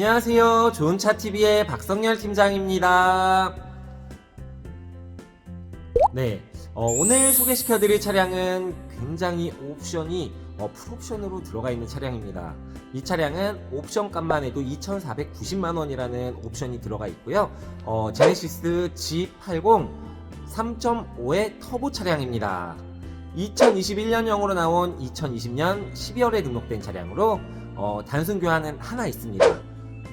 안녕하세요. 좋은 차TV의 박성열 팀장입니다. 네, 어, 오늘 소개시켜드릴 차량은 굉장히 옵션이 어, 풀옵션으로 들어가 있는 차량입니다. 이 차량은 옵션 값만 해도 2,490만 원이라는 옵션이 들어가 있고요. 어, 제네시스 G80 3.5의 터보 차량입니다. 2021년형으로 나온 2020년 12월에 등록된 차량으로 어, 단순 교환은 하나 있습니다.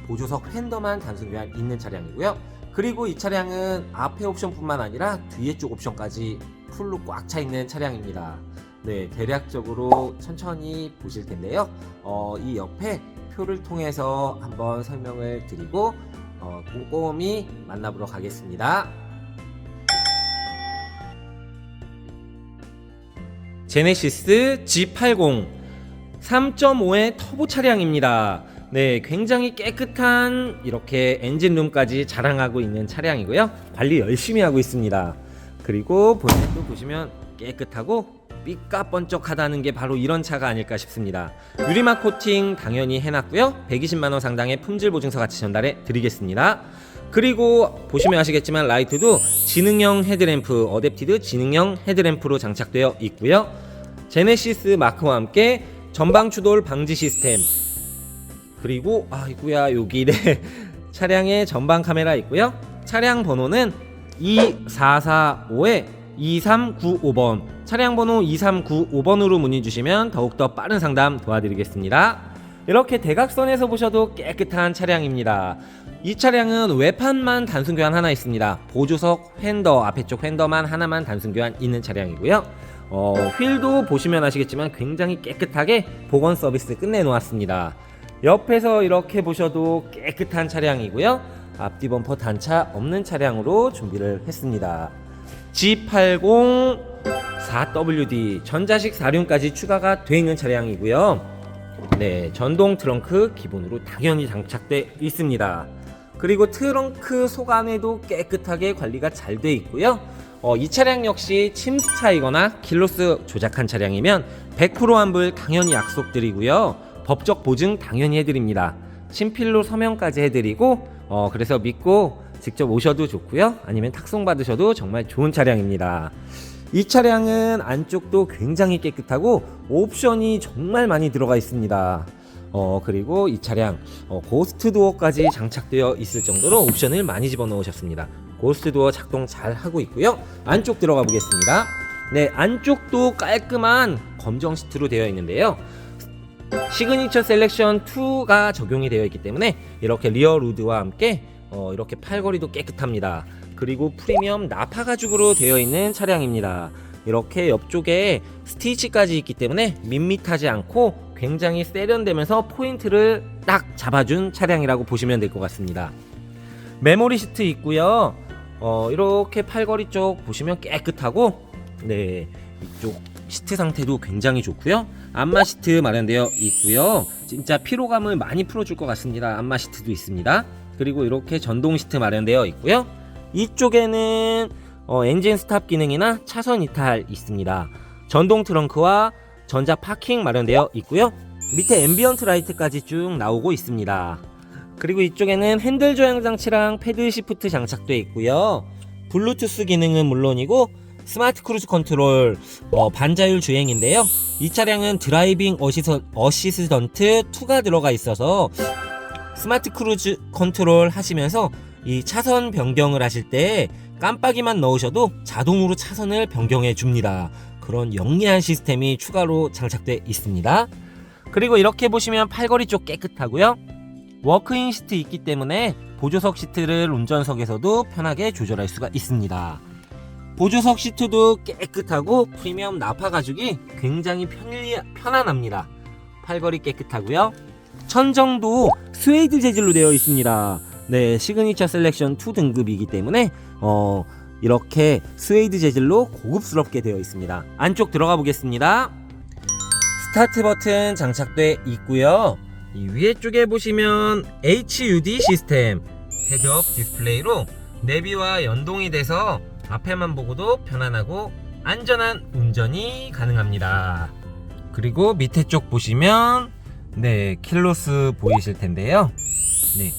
보조석 핸더만 단순 교환 있는 차량이고요. 그리고 이 차량은 앞에 옵션뿐만 아니라 뒤에 쪽 옵션까지 풀로 꽉 차 있는 차량입니다. 네, 대략적으로 천천히 보실 텐데요. 어, 이 옆에 표를 통해서 한번 설명을 드리고 어, 꼼꼼히 만나보러 가겠습니다. 제네시스 G80 3.5의 터보 차량입니다. 네, 굉장히 깨끗한 이렇게 엔진룸까지 자랑하고 있는 차량이고요. 관리 열심히 하고 있습니다. 그리고 본넷도 보시면 깨끗하고 삐까번쩍하다는 게 바로 이런 차가 아닐까 싶습니다. 유리막 코팅 당연히 해놨고요. 120만 원 상당의 품질 보증서 같이 전달해 드리겠습니다. 그리고 보시면 아시겠지만 라이트도 지능형 헤드램프 어댑티드 지능형 헤드램프로 장착되어 있고요. 제네시스 마크와 함께 전방 추돌 방지 시스템 그리고 아이구야 여기 네 차량에 전방 카메라 있고요. 차량 번호는 2445에 2395번 차량 번호 2395번으로 문의 주시면 더욱더 빠른 상담 도와드리겠습니다. 이렇게 대각선에서 보셔도 깨끗한 차량입니다. 이 차량은 외판만 단순 교환 하나 있습니다. 보조석 핸더 앞에 쪽 핸더만 하나만 단순 교환 있는 차량이고요. 어, 휠도 보시면 아시겠지만 굉장히 깨끗하게 복원 서비스 끝내 놓았습니다. 옆에서 이렇게 보셔도 깨끗한 차량이고요. 앞뒤 범퍼 단차 없는 차량으로 준비를 했습니다. G80 4WD 전자식 사륜까지 추가가 되어 있는 차량이고요. 네, 전동 트렁크 기본으로 당연히 장착돼 있습니다. 그리고 트렁크 속안에도 깨끗하게 관리가 잘 돼 있고요. 어, 이 차량 역시 침수 차이거나 킬로스 조작한 차량이면 100% 환불 당연히 약속드리고요. 법적 보증 당연히 해드립니다. 친필로 서명까지 해드리고 어, 그래서 믿고 직접 오셔도 좋고요. 아니면 탁송 받으셔도 정말 좋은 차량입니다. 이 차량은 안쪽도 굉장히 깨끗하고 옵션이 정말 많이 들어가 있습니다. 어, 그리고 이 차량 어, 고스트 도어까지 장착되어 있을 정도로 옵션을 많이 집어넣으셨습니다. 고스트 도어 작동 잘 하고 있고요. 안쪽 들어가 보겠습니다. 네, 안쪽도 깔끔한 검정 시트로 되어 있는데요. 시그니처 셀렉션 2가 적용이 되어 있기 때문에 이렇게 리어 루드와 함께 어, 이렇게 팔걸이도 깨끗합니다. 그리고 프리미엄 나파 가죽으로 되어 있는 차량입니다. 이렇게 옆쪽에 스티치까지 있기 때문에 밋밋하지 않고 굉장히 세련되면서 포인트를 딱 잡아준 차량이라고 보시면 될 것 같습니다. 메모리 시트 있고요. 어, 이렇게 팔걸이 쪽 보시면 깨끗하고 네 이쪽 시트 상태도 굉장히 좋고요. 안마 시트 마련되어 있고요. 진짜 피로감을 많이 풀어줄 것 같습니다. 안마 시트도 있습니다. 그리고 이렇게 전동 시트 마련되어 있고요. 이쪽에는 어, 엔진 스탑 기능이나 차선 이탈 있습니다. 전동 트렁크와 전자 파킹 마련되어 있고요. 밑에 앰비언트 라이트까지 쭉 나오고 있습니다. 그리고 이쪽에는 핸들 조향 장치랑 패드 시프트 장착되어 있고요. 블루투스 기능은 물론이고 스마트 크루즈 컨트롤 어, 반자율 주행인데요. 이 차량은 드라이빙 어시서, 어시스던트 2가 들어가 있어서 스마트 크루즈 컨트롤 하시면서 이 차선 변경을 하실 때 깜빡이만 넣으셔도 자동으로 차선을 변경해 줍니다. 그런 영리한 시스템이 추가로 장착되어 있습니다. 그리고 이렇게 보시면 팔걸이 쪽 깨끗하고요. 워크인 시트 있기 때문에 보조석 시트를 운전석에서도 편하게 조절할 수가 있습니다. 보조석 시트도 깨끗하고 프리미엄 나파 가죽이 굉장히 편리, 편안합니다. 팔걸이 깨끗하고요. 천정도 스웨이드 재질로 되어 있습니다. 네, 시그니처 셀렉션 2 등급이기 때문에 어, 이렇게 스웨이드 재질로 고급스럽게 되어 있습니다. 안쪽 들어가 보겠습니다. 스타트 버튼 장착돼 있고요. 이 위에 쪽에 보시면 HUD 시스템 헤드업 디스플레이로 내비와 연동이 돼서 앞에만 보고도 편안하고 안전한 운전이 가능합니다. 그리고 밑에 쪽 보시면 네, 킬로수 보이실 텐데요. 네.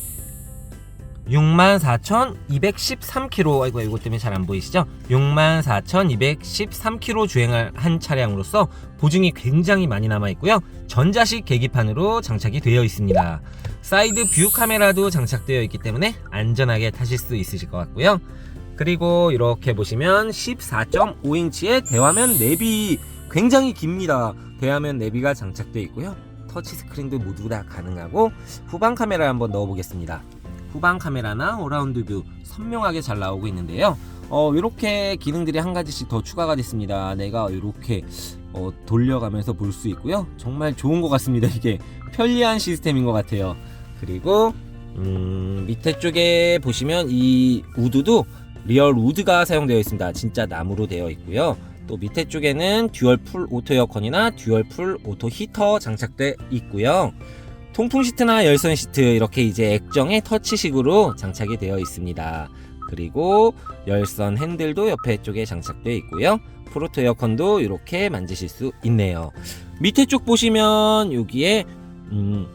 64,213km 아이고 이것 때문에 잘 안 보이시죠? 64,213km 주행을 한 차량으로서 보증이 굉장히 많이 남아 있고요. 전자식 계기판으로 장착이 되어 있습니다. 사이드 뷰 카메라도 장착되어 있기 때문에 안전하게 타실 수 있으실 것 같고요. 그리고 이렇게 보시면 14.5인치의 대화면 내비 굉장히 깁니다. 대화면 내비가 장착되어 있고요. 터치 스크린도 모두 다 가능하고 후방 카메라 한번 넣어 보겠습니다. 후방 카메라나 어라운드 뷰 선명하게 잘 나오고 있는데요. 어, 이렇게 기능들이 한 가지씩 더 추가가 됐습니다. 내가 이렇게 어, 돌려가면서 볼 수 있고요. 정말 좋은 것 같습니다. 이게 편리한 시스템인 것 같아요. 그리고 음, 밑에 쪽에 보시면 이 우드도 리얼 우드가 사용되어 있습니다. 진짜 나무로 되어 있고요. 또 밑에 쪽에는 듀얼 풀 오토 에어컨이나 듀얼 풀 오토 히터 장착돼 있고요. 통풍 시트나 열선 시트 이렇게 이제 액정의 터치식으로 장착이 되어 있습니다. 그리고 열선 핸들도 옆에 쪽에 장착되어 있고요. 프로토 에어컨도 이렇게 만지실 수 있네요. 밑에 쪽 보시면 여기에 음,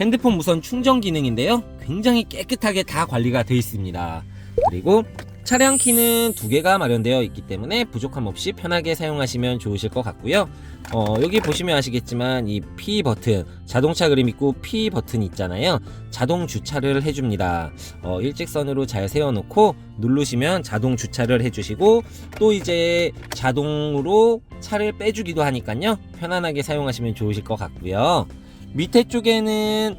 핸드폰 무선 충전 기능인데요. 굉장히 깨끗하게 다 관리가 되어 있습니다. 그리고 차량 키는 두 개가 마련되어 있기 때문에 부족함 없이 편하게 사용하시면 좋으실 것 같고요. 어, 여기 보시면 아시겠지만 이 P 버튼, 자동차 그림 있고 P 버튼 있잖아요. 자동 주차를 해줍니다. 어, 일직선으로 잘 세워놓고 누르시면 자동 주차를 해주시고 또 이제 자동으로 차를 빼주기도 하니까요. 편안하게 사용하시면 좋으실 것 같고요. 밑에 쪽에는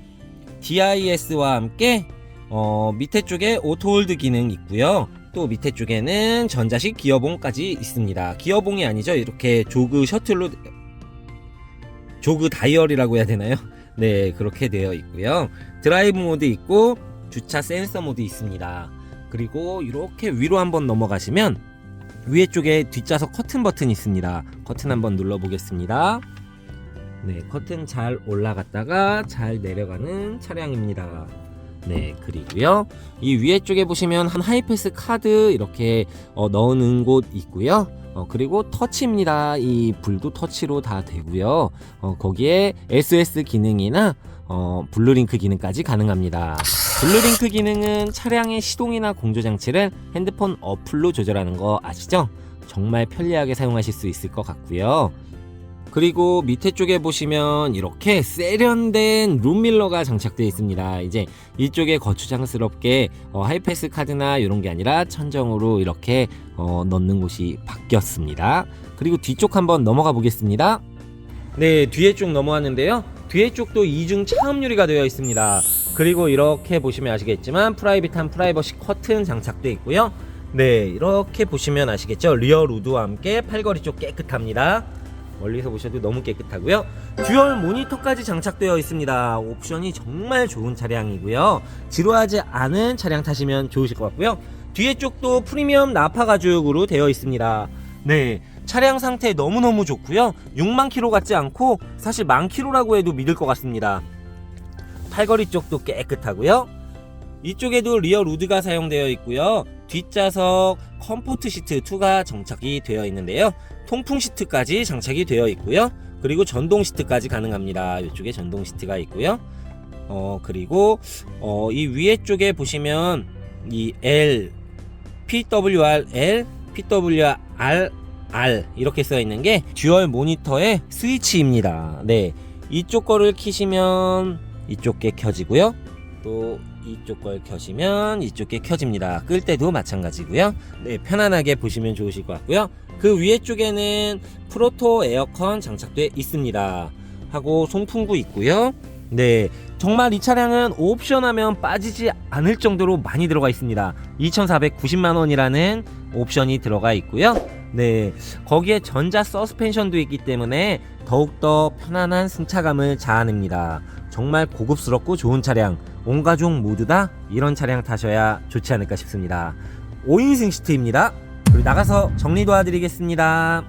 DIS와 함께 어, 밑에 쪽에 오토홀드 기능 있고요. 또 밑에 쪽에는 전자식 기어봉까지 있습니다. 기어봉이 아니죠. 이렇게 조그 셔틀로 조그 다이얼이라고 해야 되나요? 네, 그렇게 되어 있고요. 드라이브 모드 있고 주차 센서 모드 있습니다. 그리고 이렇게 위로 한번 넘어가시면 위에 쪽에 뒷좌석 커튼 버튼이 있습니다. 커튼 한번 눌러 보겠습니다. 네, 커튼 잘 올라갔다가 잘 내려가는 차량입니다. 네, 그리고요. 이 위에 쪽에 보시면 한 하이패스 카드 이렇게 어, 넣는 곳 있고요. 어, 그리고 터치입니다. 이 불도 터치로 다 되고요. 어, 거기에 SOS 기능이나 어, 블루링크 기능까지 가능합니다. 블루링크 기능은 차량의 시동이나 공조 장치를 핸드폰 어플로 조절하는 거 아시죠? 정말 편리하게 사용하실 수 있을 것 같고요. 그리고 밑에 쪽에 보시면 이렇게 세련된 룸밀러가 장착되어 있습니다. 이제 이쪽에 거추장스럽게 어, 하이패스 카드나 이런 게 아니라 천정으로 이렇게 어, 넣는 곳이 바뀌었습니다. 그리고 뒤쪽 한번 넘어가 보겠습니다. 네, 뒤에 쪽 넘어왔는데요. 뒤에 쪽도 이중 차음 유리가 되어 있습니다. 그리고 이렇게 보시면 아시겠지만 프라이빗한 프라이버시 커튼 장착되어 있고요. 네, 이렇게 보시면 아시겠죠? 리얼 우드와 함께 팔걸이 쪽 깨끗합니다. 멀리서 보셔도 너무 깨끗하고요. 듀얼 모니터까지 장착되어 있습니다. 옵션이 정말 좋은 차량이고요. 지루하지 않은 차량 타시면 좋으실 것 같고요. 뒤에 쪽도 프리미엄 나파 가죽으로 되어 있습니다. 네. 차량 상태 너무너무 좋고요. 6만 킬로 같지 않고 사실 만 킬로라고 해도 믿을 것 같습니다. 팔걸이 쪽도 깨끗하고요. 이쪽에도 리얼 우드가 사용되어 있고요. 뒷좌석 컴포트 시트 2가 정착이 되어 있는데요. 통풍 시트까지 장착이 되어 있고요. 그리고 전동 시트까지 가능합니다. 이쪽에 전동 시트가 있고요. 어 그리고 어, 이 위에 쪽에 보시면 이 L, PWR L, PWR R 이렇게 써 있는 게 듀얼 모니터의 스위치입니다. 네, 이쪽 거를 키시면 이쪽 게 켜지고요. 또 이쪽 걸 켜시면 이쪽 게 켜집니다. 끌 때도 마찬가지고요. 네, 편안하게 보시면 좋으실 것 같고요. 그 위에 쪽에는 프로토 에어컨 장착되어 있습니다. 하고 송풍구 있고요. 네, 정말 이 차량은 옵션 하면 빠지지 않을 정도로 많이 들어가 있습니다. 2,490만 원이라는 옵션이 들어가 있고요. 네, 거기에 전자 서스펜션도 있기 때문에 더욱더 편안한 승차감을 자아냅니다. 정말 고급스럽고 좋은 차량, 온 가족 모두 다 이런 차량 타셔야 좋지 않을까 싶습니다. 5인승 시트입니다. 그리고 나가서 정리 도와드리겠습니다.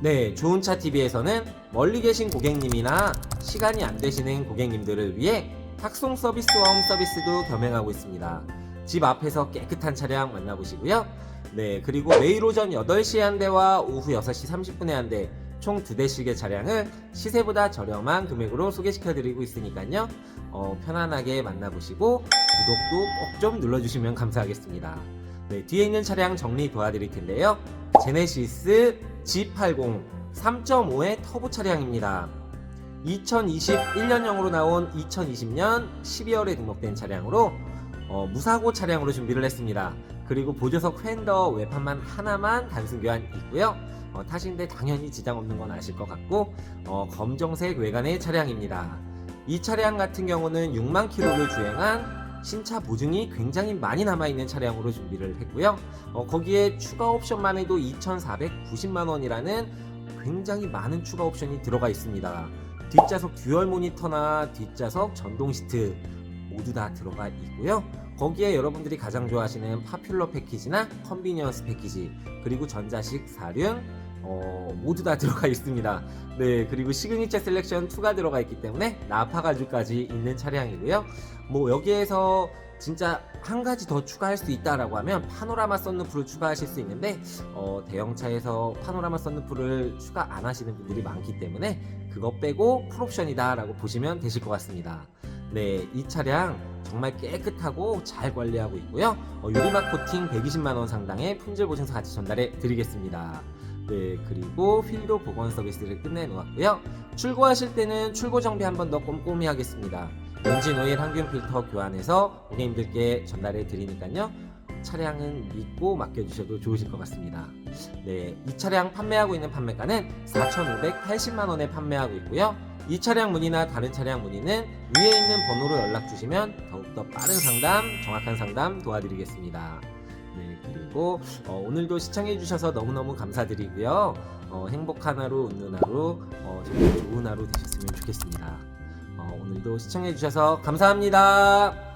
네, 좋은 차 TV에서는 멀리 계신 고객님이나 시간이 안 되시는 고객님들을 위해 탁송 서비스와 홈 서비스도 겸행하고 있습니다. 집 앞에서 깨끗한 차량 만나보시고요. 네, 그리고 매일 오전 8시에 한 대와 오후 6시 30분에 한 대, 총 두 대씩의 차량을 시세보다 저렴한 금액으로 소개시켜 드리고 있으니까요. 어, 편안하게 만나보시고 구독도 꼭 좀 눌러주시면 감사하겠습니다. 네, 뒤에 있는 차량 정리 도와드릴 텐데요. 제네시스 G80 3.5의 터보 차량입니다. 2021년형으로 나온 2020년 12월에 등록된 차량으로 어, 무사고 차량으로 준비를 했습니다. 그리고 보조석 휀더 외판만 하나만 단순 교환 있고요. 어, 타신데 당연히 지장 없는 건 아실 것 같고 어, 검정색 외관의 차량입니다. 이 차량 같은 경우는 6만 킬로를 주행한 신차 보증이 굉장히 많이 남아있는 차량으로 준비를 했고요. 어, 거기에 추가 옵션만 해도 2,490만 원이라는 굉장히 많은 추가 옵션이 들어가 있습니다. 뒷좌석 듀얼 모니터나 뒷좌석 전동 시트 모두 다 들어가 있고요. 거기에 여러분들이 가장 좋아하시는 파퓰러 패키지나 컨비니언스 패키지 그리고 전자식 사륜 어, 모두 다 들어가 있습니다. 네, 그리고 시그니처 셀렉션 2가 들어가 있기 때문에 나파 가죽까지 있는 차량이고요. 뭐 여기에서 진짜 한 가지 더 추가할 수 있다라고 하면 파노라마 썬루프를 추가하실 수 있는데 어, 대형차에서 파노라마 썬루프를 추가 안 하시는 분들이 많기 때문에 그거 빼고 풀옵션이다라고 보시면 되실 것 같습니다. 네, 이 차량 정말 깨끗하고 잘 관리하고 있고요. 어, 유리막 코팅 120만 원 상당의 품질 보증서 같이 전달해 드리겠습니다. 네, 그리고 필도 보건 서비스를 끝내 놓았고요. 출고하실 때는 출고 정비 한 번 더 꼼꼼히 하겠습니다. 엔진 오일 항균 필터 교환해서 고객님들께 전달해 드리니까요. 차량은 믿고 맡겨주셔도 좋으실 것 같습니다. 네, 이 차량 판매하고 있는 판매가는 4,580만 원에 판매하고 있고요. 이 차량 문의나 다른 차량 문의는 위에 있는 번호로 연락 주시면 더욱더 빠른 상담, 정확한 상담 도와드리겠습니다. 네, 그리고 어, 오늘도 시청해 주셔서 너무너무 감사드리고요. 어, 행복한 하루, 웃는 하루, 어, 정말 좋은 하루 되셨으면 좋겠습니다. 어, 오늘도 시청해 주셔서 감사합니다.